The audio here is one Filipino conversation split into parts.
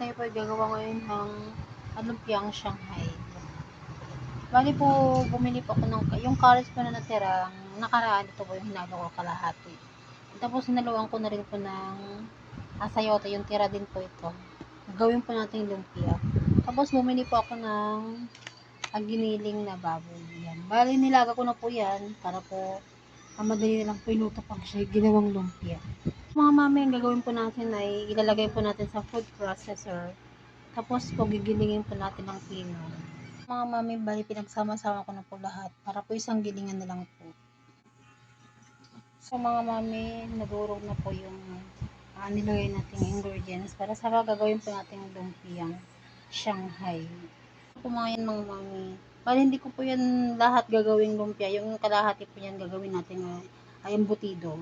tayo po gagawa ngayon ng alumpiang Shanghai. Bali po, bumili po ako ng, yung carrots po na natira, nakaraan ito po yung hinalo ko kalahati. Tapos hinaluan ko na rin po ng asayote, yung tira din po ito. Gawin po natin lumpia. Tapos bumili po ako ng aginiling na baboy. Yan. Bali, nilaga ko na po yan para po ang madali na lang po iluto pag siya ginawang lumpia. Mga mami, ang gagawin po natin ay ilalagay po natin sa food processor. Tapos po gigilingin po natin ng pino. Mga mami, bali pinagsama-sama ko na po lahat para po isang gilingan na lang po. So mga mami, nagurog na po yung uh, nilagay nating ingredients para sa gagawin po natin lumpiang Shanghai. Yan mga mami. Bali hindi ko po yan lahat gagawing lumpia. Yung kalahati po yan gagawin natin uh, ay embutido.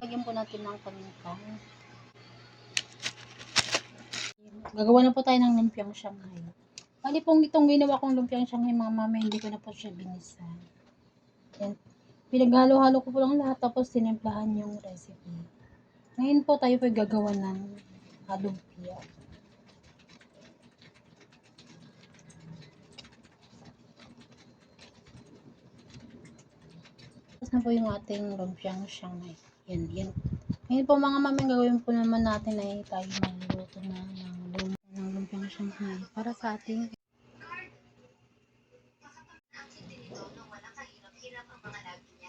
Lagyan po natin ng paminta. Gagawa na po tayo ng lumpiang Shanghai. Bali pong itong ginawa kong lumpiang Shanghai mga mami, hindi ko na po siya binisa. Yan. Pinaghalo-halo ko po lang lahat tapos tinimplahan yung recipe. Ngayon po tayo po gagawa ng lumpia. Tapos na po yung ating lumpiang shanghai. Yan, yan. Ngayon po mga mami, gagawin po naman natin ay tayo magluto na ng, lum shanghai para sa ating Ang mga lagi